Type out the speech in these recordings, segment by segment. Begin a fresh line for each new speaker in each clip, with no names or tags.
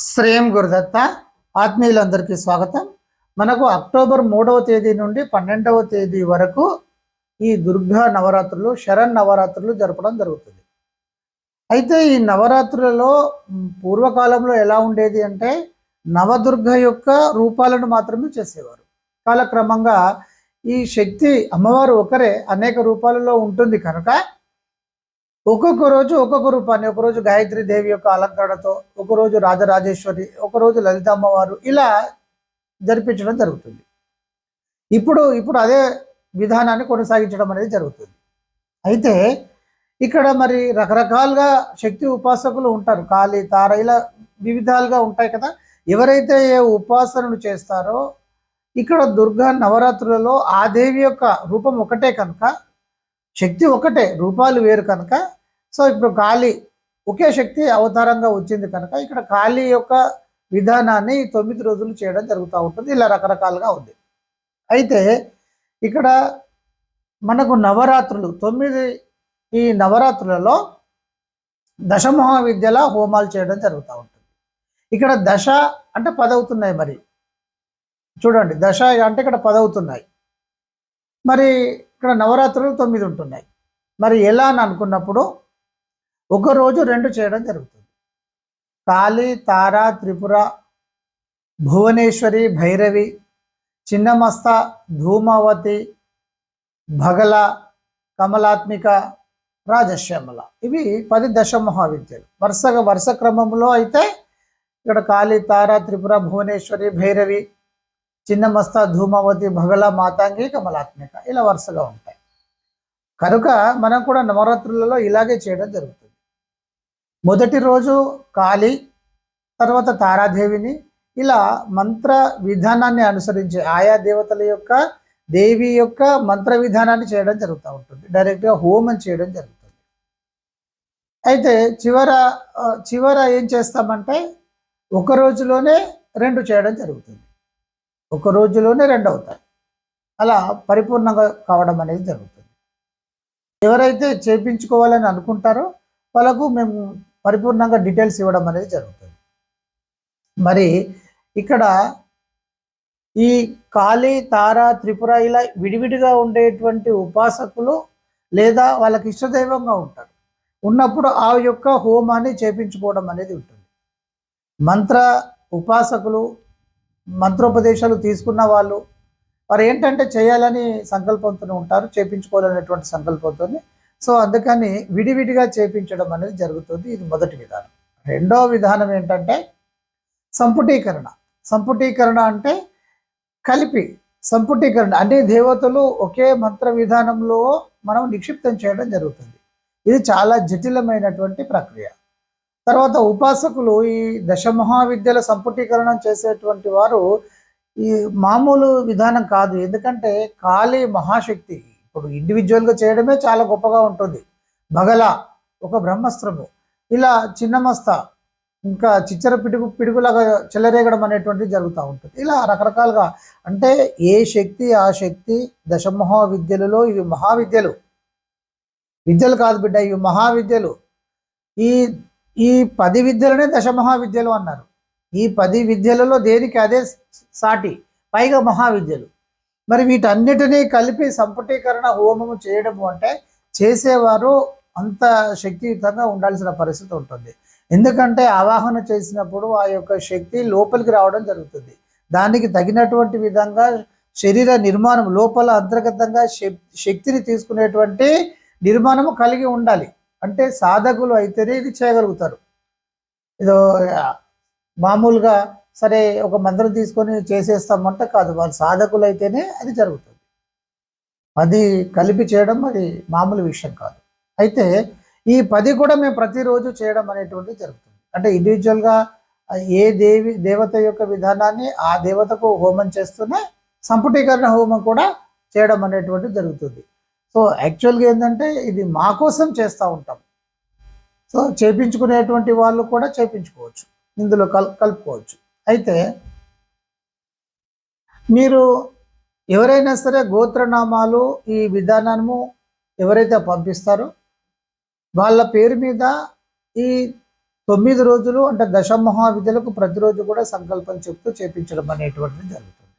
శ్రేయం గురుదత్త. ఆత్మీయులందరికీ స్వాగతం. మనకు అక్టోబర్ మూడవ తేదీ నుండి పన్నెండవ తేదీ వరకు ఈ దుర్గా నవరాత్రులు శరణ్ నవరాత్రులు జరపడం జరుగుతుంది. అయితే ఈ నవరాత్రులలో పూర్వకాలంలో ఎలా ఉండేది అంటే నవదుర్గ యొక్క రూపాలను మాత్రమే చేసేవారు. కాలక్రమంగా ఈ శక్తి అమ్మవారు ఒకరే అనేక రూపాలలో ఉంటుంది కనుక ఒక్కొక్క రోజు ఒక్కొక్క రూపాన్ని ఒకరోజు గాయత్రి దేవి యొక్క అలంకరణతో ఒకరోజు రాజరాజేశ్వరి ఒకరోజు లలిత అమ్మవారు ఇలా జరిపించడం జరుగుతుంది. ఇప్పుడు ఇప్పుడు అదే విధానాన్ని కొనసాగించడం అనేది జరుగుతుంది. అయితే ఇక్కడ మరి రకరకాలుగా శక్తి ఉపాసకులు ఉంటారు. కాళీ తార ఇలా వివిధాలుగా ఉంటాయి కదా. ఎవరైతే ఏ ఉపాసనను చేస్తారో ఇక్కడ దుర్గా నవరాత్రులలో ఆ దేవి యొక్క రూపం ఒకటే కనుక శక్తి ఒకటే రూపాలు వేరు కనుక సో ఇప్పుడు కాళీ ఒకే శక్తి అవతారంగా వచ్చింది కనుక ఇక్కడ కాళీ యొక్క విధానాన్ని తొమ్మిది రోజులు చేయడం జరుగుతూ ఉంటుంది. ఇలా రకరకాలుగా ఉంది. అయితే ఇక్కడ మనకు నవరాత్రులు తొమ్మిది ఈ నవరాత్రులలో దశమహావిద్యల హోమాలు చేయడం జరుగుతూ ఉంటుంది. ఇక్కడ దశ అంటే పదవుతున్నాయి మరి. చూడండి దశ అంటే ఇక్కడ పదవుతున్నాయి. మరి ఇక్కడ నవరాత్రులు తొమ్మిది ఉంటున్నాయి. మరి ఎలా అని అనుకున్నప్పుడు ఒక రోజు రెండు చేయడం జరుగుతుంది. కాళి తార త్రిపుర భువనేశ్వరి భైరవి చిన్నమస్త ధూమావతి భగల కమలాత్మిక రాజశ్యామల. ఇవి పది దశ మహావిద్యలు వరుసగా వరుస క్రమంలో అయితే ఇక్కడ కాళి తార త్రిపుర భువనేశ్వరి భైరవి చిన్నమస్త ధూమావతి భగల మాతాంగి కమలాత్మిక ఇలా వరుసగా ఉంటాయి. కనుక మనం కూడా నవరాత్రులలో ఇలాగే చేయడం జరుగుతుంది. మొదటి రోజు కాళీ తర్వాత తారాదేవిని ఇలా మంత్ర విధానాన్ని అనుసరించి ఆయా దేవతల యొక్క దేవి యొక్క మంత్ర విధానాన్ని చేయడం జరుగుతూ ఉంటుంది. డైరెక్ట్గా హోమం చేయడం జరుగుతుంది. అయితే చివర చివర ఏం చేస్తామంటే ఒక రోజులోనే రెండు చేయడం జరుగుతుంది. ఒక రోజులోనే రెండు అవుతాయి. అలా పరిపూర్ణంగా కావడం అనేది జరుగుతుంది. ఎవరైతే చేపించుకోవాలని అనుకుంటారో వాళ్ళకు మేము పరిపూర్ణంగా డీటెయిల్స్ ఇవ్వడం అనేది జరుగుతుంది. మరి ఇక్కడ ఈ కాళీ తార త్రిపుర ఇలా విడివిడిగా ఉండేటువంటి ఉపాసకులు లేదా వాళ్ళకి ఇష్టదైవంగా ఉంటారు. ఉన్నప్పుడు ఆ యొక్క హోమాన్ని చేపించుకోవడం అనేది ఉంటుంది. మంత్ర ఉపాసకులు మంత్రోపదేశాలు తీసుకున్న వాళ్ళు వారు ఏంటంటే చేయాలని సంకల్పంతో ఉంటారు చేపించుకోవాలనేటువంటి సంకల్పంతో సో అందుకని విడివిడిగా చేపించడం అనేది జరుగుతుంది. ఇది మొదటి విధానం. రెండో విధానం ఏంటంటే సంపుటీకరణ. సంపుటీకరణ అంటే కలిపి సంపుటీకరణ. అన్ని దేవతలు ఒకే మంత్ర విధానంలో మనం నిక్షిప్తం చేయడం జరుగుతుంది. ఇది చాలా జటిలమైనటువంటి ప్రక్రియ. తర్వాత ఉపాసకులు ఈ దశమహావిద్యల సంపుటీకరణం చేసేటువంటి వారు ఈ మామూలు విధానం కాదు. ఎందుకంటే కాళీ మహాశక్తి. ఇప్పుడు ఇండివిజువల్గా చేయడమే చాలా గొప్పగా ఉంటుంది. బగల ఒక బ్రహ్మస్త్రము. ఇలా చిన్నమస్త ఇంకా చిచ్చర పిడుగు పిడుగులాగా చెలరేగడం అనేటువంటిది జరుగుతూ ఉంటుంది. ఇలా రకరకాలుగా అంటే ఏ శక్తి ఆ శక్తి దశమహావిద్యలలో ఇవి మహావిద్యలు. విద్యలు కాదు బిడ్డ ఇవి మహావిద్యలు. ఈ ఈ పది విద్యలనే దశమహావిద్యలు అన్నారు. ఈ పది విద్యలలో దేనికి అదే సాటి? పైగా మహావిద్యలు. మరి వీటన్నిటినీ కలిపి సంపుటీకరణ హోమము చేయడము అంటే చేసేవారు అంత శక్తియుతంగా ఉండాల్సిన పరిస్థితి ఉంటుంది. ఎందుకంటే ఆవాహన చేసినప్పుడు ఆ యొక్క శక్తి లోపలికి రావడం జరుగుతుంది. దానికి తగినటువంటి విధంగా శరీర నిర్మాణం లోపల అంతర్గతంగా శక్తిని తీసుకునేటువంటి నిర్మాణము కలిగి ఉండాలి. అంటే సాధకులు అయితేనే ఇది చేయగలుగుతారు. ఏదో మామూలుగా సరే ఒక మంత్రం తీసుకొని చేసేస్తామంటే కాదు వాళ్ళు సాధకులైతేనే అది జరుగుతుంది. అది కలిపి చేయడం అది మామూలు విషయం కాదు. అయితే ఈ పది కూడా మేము ప్రతిరోజు చేయడం అనేటువంటిది జరుగుతుంది. అంటే ఇండివిజువల్గా ఏ దేవి దేవత యొక్క విధానాన్ని ఆ దేవతకు హోమం చేస్తూనే సంపుటీకరణ హోమం కూడా చేయడం అనేటువంటిది జరుగుతుంది. సో యాక్చువల్గా ఏంటంటే ఇది మా కోసం చేస్తూ ఉంటాం. సో చేపించుకునేటువంటి వాళ్ళు కూడా చేపించుకోవచ్చు. ఇందులో కల్ కలుపుకోవచ్చు. అయితే మీరు ఎవరైనా సరే గోత్రనామాలు ఈ విధానము ఎవరైతే పంపిస్తారో వాళ్ళ పేరు మీద ఈ తొమ్మిది రోజులు అంటే దశ మహావిద్యలకు ప్రతిరోజు కూడా సంకల్పం చెప్తూ చేపించడం అనేటువంటిది జరుగుతుంది.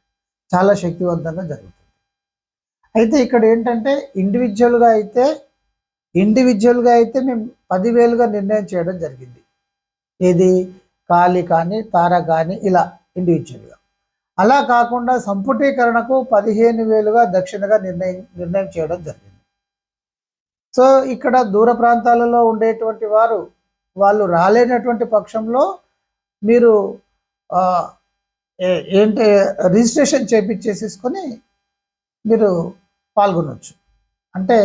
చాలా శక్తివంతంగా జరుగుతుంది. అయితే ఇక్కడ ఏంటంటే ఇండివిజువల్గా అయితే ఇండివిజువల్గా అయితే మేము పదివేలుగా నిర్ణయం చేయడం జరిగింది. ఏది? కాళి కానీ తార కానీ ఇలా ఇండివిజువల్గా. అలా కాకుండా సంపుటీకరణకు పదిహేను వేలుగా దక్షిణగా నిర్ణయం నిర్ణయం చేయడం జరిగింది. సో ఇక్కడ దూర ప్రాంతాలలో ఉండేటువంటి వారు వాళ్ళు రాలేనటువంటి పక్షంలో మీరు ఏంటి రిజిస్ట్రేషన్ చేపించేసేసుకొని మీరు పాల్గొనవచ్చు అంటే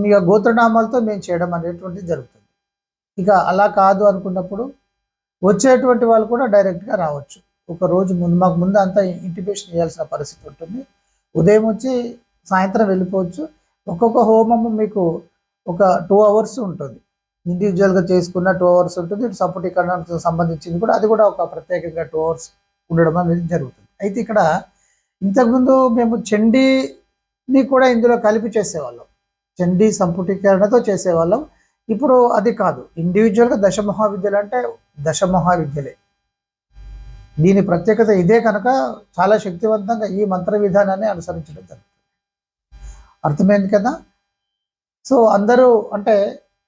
మీ గోత్రనామాలతో మేము చేయడం అనేటువంటిది జరుగుతుంది. ఇక అలా కాదు అనుకున్నప్పుడు వచ్చేటువంటి వాళ్ళు కూడా డైరెక్ట్గా రావచ్చు. ఒక రోజు ముందు మాకు ముందు అంతా ఇంటిమేషన్ ఇవ్వాల్సిన పరిస్థితి ఉంటుంది. ఉదయం వచ్చి సాయంత్రం వెళ్ళిపోవచ్చు. ఒక్కొక్క హోమము మీకు ఒక టూ అవర్స్ ఉంటుంది. ఇండివిజువల్గా చేసుకున్న టూ అవర్స్ ఉంటుంది. సపోర్ట్ ఎకనామిక్స్ సంబంధించింది కూడా అది కూడా ఒక ప్రత్యేకంగా టూ అవర్స్ ఉండడం అనేది జరుగుతుంది. అయితే ఇక్కడ ఇంతకుముందు మేము చండీని కూడా ఇందులో కలిపి చేసేవాళ్ళం. చండీ సంపుటీకరణతో చేసేవాళ్ళం. ఇప్పుడు అది కాదు. ఇండివిజువల్గా దశ మహావిద్యలు అంటే దశ మహావిద్యలే దీని ప్రత్యేకత ఇదే కనుక చాలా శక్తివంతంగా ఈ మంత్ర విధానాన్ని అనుసరించడం జరుగుతుంది. అర్థమైంది కదా? సో అందరూ అంటే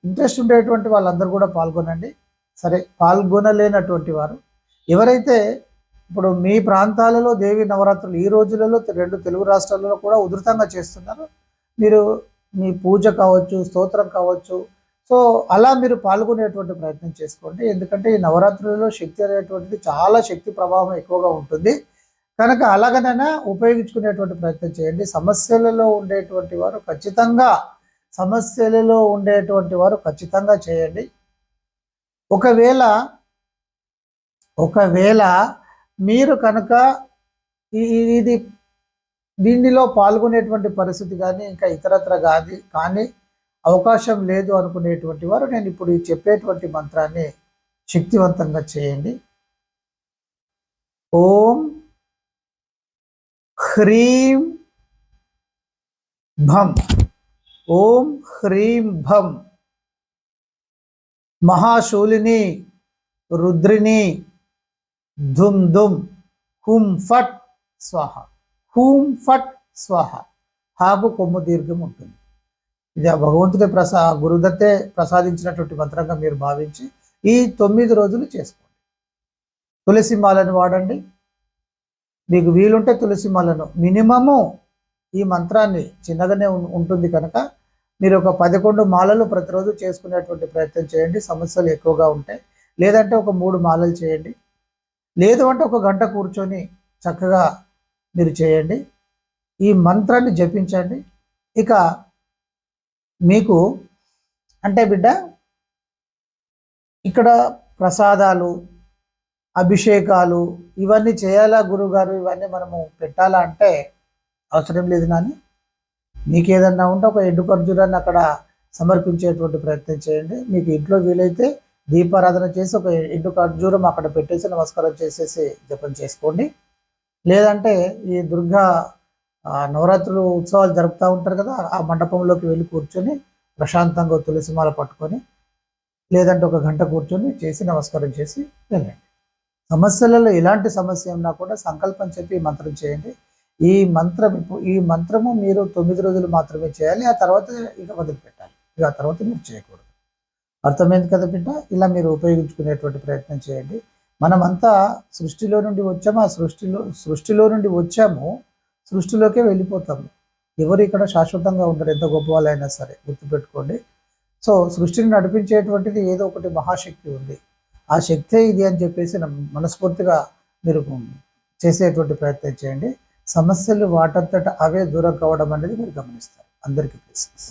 ఇంట్రెస్ట్ ఉండేటువంటి వాళ్ళందరూ కూడా పాల్గొనండి. సరే పాల్గొనలేనటువంటి వారు ఎవరైతే ఇప్పుడు మీ ప్రాంతాలలో దేవి నవరాత్రులు ఈ రోజులలో రెండు తెలుగు రాష్ట్రాలలో కూడా ఉధృతంగా చేస్తున్నారు. మీరు మీ పూజ కావచ్చు స్తోత్రం కావచ్చు సో అలా మీరు పాల్గొనేటువంటి ప్రయత్నం చేసుకోండి. ఎందుకంటే ఈ నవరాత్రులలో శక్తి అనేటువంటిది చాలా శక్తి ప్రభావం ఎక్కువగా ఉంటుంది. కనుక అలాగనైనా ఉపయోగించుకునేటువంటి ప్రయత్నం చేయండి. సమస్యలలో ఉండేటువంటి వారు ఖచ్చితంగా సమస్యలలో ఉండేటువంటి వారు ఖచ్చితంగా చేయండి. ఒకవేళ ఒకవేళ మీరు కనుక ఈ- ఇది దీనిలో పాల్గొనేటువంటి పరిస్థితి కానీ ఇంకా ఇతరత్ర కాదు కానీ అవకాశం లేదు అనుకునేటువంటి వారు నేను ఇప్పుడు చెప్పేటువంటి మంత్రాన్ని శక్తివంతంగా చేయండి. ఓం హ్రీం భం. ఓం హ్రీం భం. మహాశూలిని రుద్రిని ధుమ్ ధుమ్. హుం ఫట్ స్వాహ. హూం ఫట్ స్వాహ. హాకు కొమ్ము దీర్ఘం ఉంటుంది. ఇది ఆ భగవంతుడి ప్రసా గురుదత్తే ప్రసాదించినటువంటి మంత్రంగా మీరు భావించి ఈ తొమ్మిది రోజులు చేసుకోండి. తులసి మాలను వాడండి. మీకు వీలుంటే తులసి మాలను మినిమము ఈ మంత్రాన్ని చిన్నగానే ఉంటుంది కనుక మీరు ఒక పదకొండు మాలలు ప్రతిరోజు చేసుకునేటువంటి ప్రయత్నం చేయండి. సమస్యలు ఎక్కువగా ఉంటాయి. లేదంటే ఒక మూడు మాలలు చేయండి. లేదు అంటే ఒక గంట కూర్చొని చక్కగా మీరు చేయండి. ఈ మంత్రాన్ని జపించండి. ఇక మీకు అంటే బిడ్డ ఇక్కడ ప్రసాదాలు అభిషేకాలు ఇవన్నీ చేయాలా గురుగారు? ఇవన్నీ మనము పెట్టాలా అంటే అవసరం లేదు నాని. మీకేదన్నా ఉంటే ఒక ఎండు ఖర్జూరాన్ని అక్కడ సమర్పించేటువంటి ప్రయత్నం చేయండి. మీకు ఇంట్లో వీలైతే దీపారాధన చేసి ఒక ఎండు ఖర్జూరం అక్కడ పెట్టేసి నమస్కారం చేసేసి జపం చేసుకోండి. లేదంటే ఈ దుర్గా నవరాత్రులు ఉత్సవాలు జరుపుతూ ఉంటారు కదా ఆ మండపంలోకి వెళ్ళి కూర్చొని ప్రశాంతంగా తులసిమాల పట్టుకొని లేదంటే ఒక గంట కూర్చొని చేసి నమస్కారం చేసి వెళ్ళండి. సమస్యలలో ఎలాంటి సమస్య ఉన్నా కూడా సంకల్పం చెప్పి మంత్రం చేయండి. ఈ మంత్రం ఈ మంత్రము మీరు తొమ్మిది రోజులు మాత్రమే చేయాలి ఆ తర్వాత ఇక వదిలిపెట్టాలి. ఇక ఆ తర్వాత మీరు చేయకూడదు. అర్థమైంది కదా బిడ్డ? ఇలా మీరు ఉపయోగించుకునేటువంటి ప్రయత్నం చేయండి. మనమంతా సృష్టిలో నుండి వచ్చాము? ఆ సృష్టిలో సృష్టిలో నుండి వచ్చాము. సృష్టిలోకే వెళ్ళిపోతాము ఎవరు ఇక్కడ శాశ్వతంగా ఉండరు ఎంత గొప్ప వాళ్ళైనా సరే గుర్తుపెట్టుకోండి. సో సృష్టిని నడిపించేటువంటిది ఏదో ఒకటి మహాశక్తి ఉంది. ఆ శక్తే ఇది అని చెప్పేసి మనస్ఫూర్తిగా మీరు చేసేటువంటి ప్రయత్నం చేయండి. సమస్యలు వాటంతట అవే దూరం కావడం అనేది మీరు గమనిస్తారు. అందరికీ ప్లేసెస్